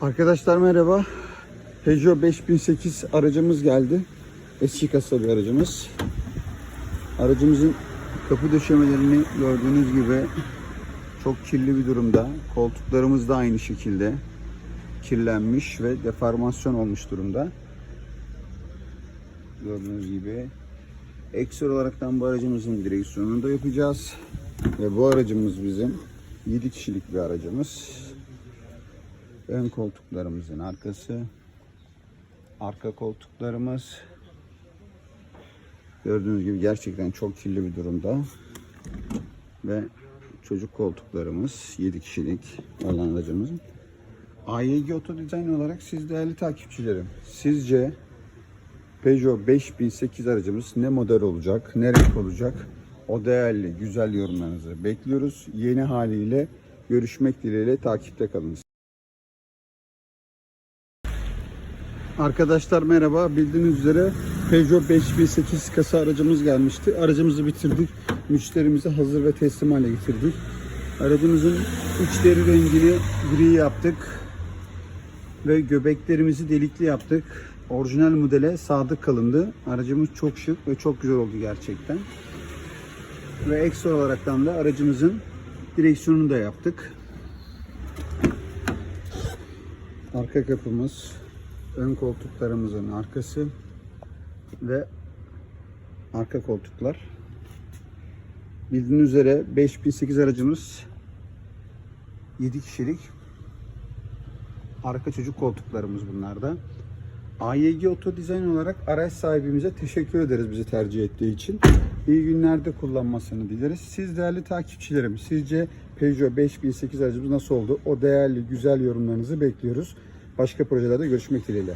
Arkadaşlar merhaba. Peugeot 5008 aracımız geldi. Eski kasa bir aracımız. Aracımızın kapı döşemelerini gördüğünüz gibi çok kirli bir durumda. Koltuklarımız da aynı şekilde kirlenmiş ve deformasyon olmuş durumda. Gördüğünüz gibi ekstra olaraktan bu aracımızın direksiyonunu da yapacağız. Ve bu aracımız bizim 7 kişilik bir aracımız. Ön koltuklarımızın arkası, arka koltuklarımız gördüğünüz gibi gerçekten çok kirli bir durumda ve çocuk koltuklarımız 7 kişilik olan aracımız. AYG Oto Design olarak siz değerli takipçilerim, sizce Peugeot 5008 aracımız ne model olacak, ne renk olacak? O değerli, güzel yorumlarınızı bekliyoruz. Yeni haliyle görüşmek dileğiyle takipte kalınız. Arkadaşlar merhaba. Bildiğiniz üzere Peugeot 5008 kasa aracımız gelmişti. Aracımızı bitirdik. Müşterimize hazır ve teslim hale getirdik. Aracımızın iç deri rengini gri yaptık. Ve göbeklerimizi delikli yaptık. Orijinal modele sadık kalındı. Aracımız çok şık ve çok güzel oldu gerçekten. Ve ekstra olaraktan da aracımızın direksiyonunu da yaptık. Arka kapımız, ön koltuklarımızın arkası ve arka koltuklar. Bildiğiniz üzere 5008 aracımız 7 kişilik. Arka çocuk koltuklarımız bunlarda. AYG Oto Design olarak araç sahibimize teşekkür ederiz bizi tercih ettiği için. İyi günlerde kullanmasını dileriz. Siz değerli takipçilerim, sizce Peugeot 5008 aracımız nasıl oldu? O değerli, güzel yorumlarınızı bekliyoruz. Başka projelerde görüşmek dileğiyle.